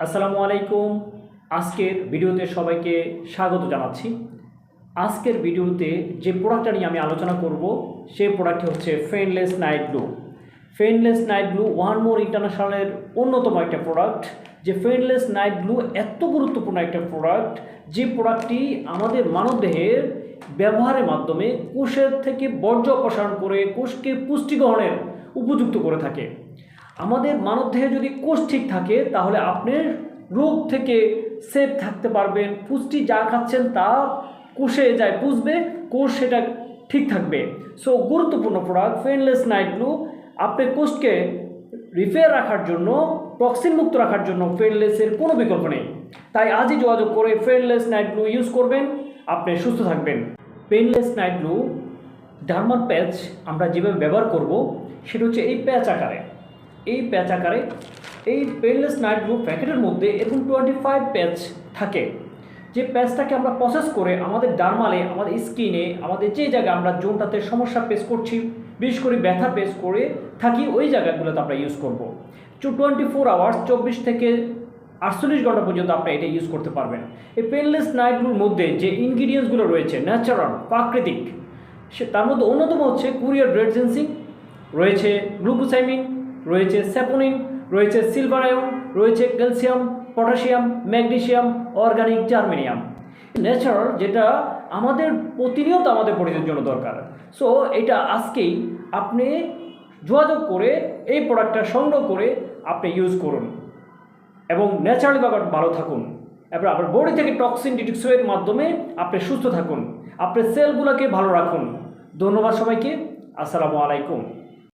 আসসালামু আলাইকুম। আজকের ভিডিওতে সবাইকে স্বাগত জানাচ্ছি। আজকের ভিডিওতে যে প্রোডাক্টটা নিয়ে আমি আলোচনা করব, সেই প্রোডাক্টটি হচ্ছে fenless night blue fenless night blue one more ইন্টারন্যাশনালের অন্যতম একটা প্রোডাক্ট যে ফেনলেস নাইট ব্লু এত গুরুত্বপূর্ণ একটা প্রোডাক্ট যে প্রোডাক্টটি আমাদের মানবদেহের ব্যবহারের মাধ্যমে কোষের থেকে বর্জ্য অপসারণ করে কোষকে পুষ্টি গ্রহণের উপযুক্ত করে থাকে। আমাদের মানবদেহে যদি কোষ ঠিক থাকে, তাহলে আপনি রোগ থেকে সেফ থাকতে পারবেন। পুষ্টি যা খাচ্ছেন তা কোষে যায়, পুষবে, কোষ সেটা ঠিক থাকবে। সো গুরুত্বপূর্ণ প্রোডাক্ট ফেনলেস নাইট আপনার কোষকে রিপেয়ার রাখার জন্য টক্সিন মুক্ত রাখার জন্য ফেনলেসের কোনো বিকল্প নেই। তাই আজই যোগাযোগ করে ফেনলেস নাইট ব্লু ইউজ করবেন, আপনি সুস্থ থাকবেন। Painless night blue dermal patch আমরা যেভাবে ব্যবহার করব, সেটা হচ্ছে এই প্যাচ আকারে। এই প্যাচ আকারে এই পেনলেস নাইট ব্লু প্যাকেটের মধ্যে এরকম টোয়েন্টি ফাইভ প্যাচ থাকে। যে প্যাচটাকে আমরা প্রসেস করে আমাদের ডার্মালে আমাদের স্কিনে আমাদের যে জায়গায় আমরা জোনটাতে সমস্যা পেশ করছি, বিশেষ করে ব্যথা পেশ করে থাকি, ওই জায়গাগুলোতে আমরা ইউজ করব। টোয়েন্টি ফোর আওয়ার্স চব্বিশ থেকে আটচল্লিশ ঘণ্টা পর্যন্ত আপনি এটা ইউজ করতে পারবেন। এই পেনলেস নাইটগুলোর মধ্যে যে ইনগ্রিডিয়েন্টসগুলো রয়েছে ন্যাচারাল প্রাকৃতিক, সে তার মধ্যে অন্যতম হচ্ছে কুরিয়ার ব্রেড জেন্সিং রয়েছে গ্লুকোসাইমিন রয়েছে স্যাপোনিন রয়েছে সিলভার আয়ন, রয়েছে calcium, potassium magnesium organic germanium. Natural যেটা আমাদের প্রতিনিয়ত আমাদের পরিচয়ের জন্য দরকার। সো এটা আজকেই আপনি যোগাযোগ করে এই প্রোডাক্টটা সংগ্রহ করে আপনি ইউজ করুন। এবং ন্যাচারালি ভালো থাকুন। এবার আপনার বডি থেকে টক্সিন ডিটক্সের মাধ্যমে আপনি সুস্থ থাকুন। আপনার সেলগুলোকে ভালো রাখুন। ধন্যবাদ সবাইকে। আসসালামু আলাইকুম।